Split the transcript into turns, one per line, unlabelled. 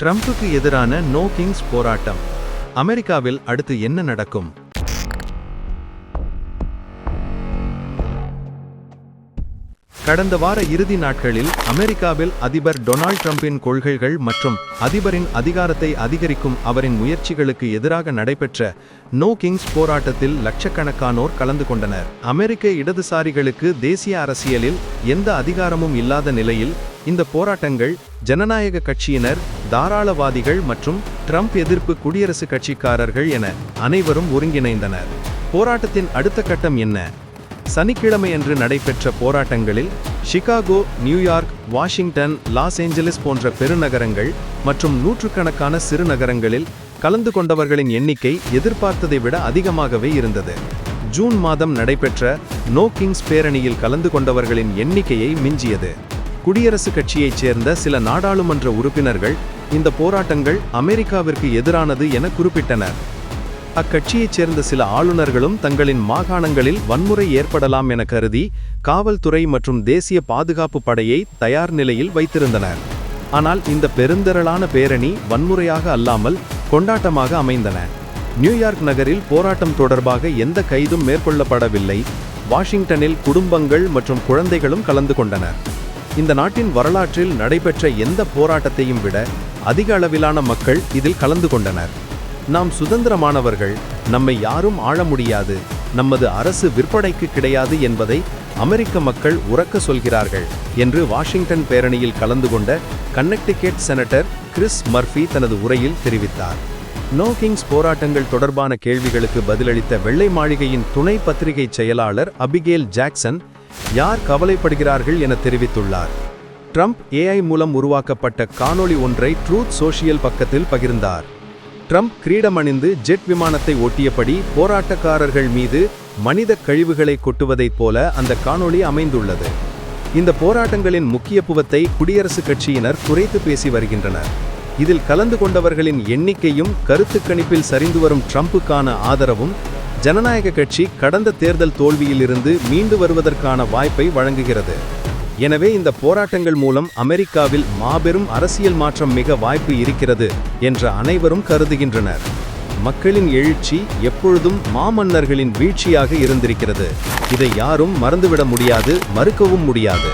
ட்ரம்ப்புக்கு எதிரான no Kings போராட்டம். அமெரிக்காவில் அடுத்து என்ன நடக்கும்? கடந்த வார இறுதி நாட்களில் அமெரிக்காவில் அதிபர் டொனால்ட் ட்ரம்பின் கொள்கைகள் மற்றும் அதிபரின் அதிகாரத்தை அதிகரிக்கும் அவரின் முயற்சிகளுக்கு எதிராக நடைபெற்ற நோ கிங்ஸ் போராட்டத்தில் லட்சக்கணக்கானோர் கலந்து கொண்டனர். அமெரிக்க இடதுசாரிகளுக்கு தேசிய அரசியலில் எந்த அதிகாரமும் இல்லாத நிலையில் இந்த போராட்டங்கள் ஜனநாயக கட்சியினர் தாராளவாதிகள் மற்றும் ட்ரம்ப் எதிர்ப்பு குடியரசுக் கட்சிக்காரர்கள் என அனைவரும் ஒருங்கிணைந்தனர். போராட்டத்தின் அடுத்த கட்டம் என்ன? சனிக்கிழமையன்று நடைபெற்ற போராட்டங்களில் Chicago New York Washington Los Angeles போன்ற பெருநகரங்கள் மற்றும் நூற்றுக்கணக்கான சிறு நகரங்களில் கலந்து கொண்டவர்களின் எண்ணிக்கை எதிர்பார்த்ததை விட அதிகமாகவே இருந்தது. ஜூன் மாதம் நடைபெற்ற நோ கிங்ஸ் பேரணியில் கலந்து கொண்டவர்களின் எண்ணிக்கையை மிஞ்சியது. குடியரசுக் கட்சியைச் சேர்ந்த சில நாடாளுமன்ற உறுப்பினர்கள் இந்த போராட்டங்கள் அமெரிக்காவிற்கு எதிரானது என குறிப்பிட்டனர் அக்கட்சியைச் சேர்ந்த சில ஆளுநர்களும் தங்களின் மாகாணங்களில் வன்முறை ஏற்படலாம் என கருதி காவல்துறை மற்றும் தேசிய பாதுகாப்பு படையை தயார் நிலையில் வைத்திருந்தனர். ஆனால் இந்த பெருந்திரளான பேரணி வன்முறையாக அல்லாமல் கொண்டாட்டமாக அமைந்தன. நியூயார்க் நகரில் போராட்டம் தொடர்பாக எந்த கைதும் மேற்கொள்ளப்படவில்லை. வாஷிங்டனில் குடும்பங்கள் மற்றும் குழந்தைகளும் கலந்து கொண்டனர். இந்த நாட்டின் வரலாற்றில் நடைபெற்ற எந்த போராட்டத்தையும் விட அதிக அளவிலான மக்கள் இதில் கலந்து கொண்டனர். நாம் சுதந்திரமானவர்கள் நம்மை யாரும் ஆள முடியாது நமது அரசு விற்பனைக்கு கிடையாது என்பதை அமெரிக்க மக்கள் உறக்க சொல்கிறார்கள் என்று வாஷிங்டன் பேரணியில் கலந்து கொண்ட கன்னெக்டிகேட் செனட்டர் கிறிஸ் மர்ஃபி தனது உரையில் தெரிவித்தார். நோ கிங்ஸ் போராட்டங்கள் தொடர்பான கேள்விகளுக்கு பதிலளித்த வெள்ளை மாளிகையின் துணை பத்திரிகை செயலாளர் அபிகேல் ஜாக்சன் யார் கவலைப்படுகிறார்கள் என தெரிவித்துள்ளார். ட்ரம்ப் ஏஐ மூலம் உருவாக்கப்பட்ட காணொளி ஒன்றை ட்ரூத் சோஷியல் பக்கத்தில் பகிர்ந்தார். ட்ரம்ப் கிரீடமணிந்து ஜெட் விமானத்தை ஒட்டியபடி போராட்டக்காரர்கள் மீது மனித கழிவுகளை கொட்டுவதைப் போல அந்த காணொளி அமைந்துள்ளது. இந்த போராட்டங்களின் முக்கியத்துவத்தை குடியரசுக் கட்சியினர் குறைத்து பேசி வருகின்றனர். இதில் கலந்து கொண்டவர்களின் எண்ணிக்கையும் கருத்து கணிப்பில் சரிந்து வரும் ட்ரம்புக்கான ஆதரவும் ஜனநாயக கட்சி கடந்த தேர்தல் தோல்வியிலிருந்து மீண்டு வருவதற்கான வாய்ப்பை வழங்குகிறது. எனவே இந்த போராட்டங்கள் மூலம் அமெரிக்காவில் மாபெரும் அரசியல் மாற்றம் மிக வாய்ப்பு இருக்கிறது என்று அனைவரும் கருதுகின்றனர். மக்களின் எழுச்சி எப்பொழுதும் மாமன்னர்களின் வீழ்ச்சியாக இருந்திருக்கிறது. இதை யாரும் மறந்துவிட முடியாது மறுக்கவும் முடியாது.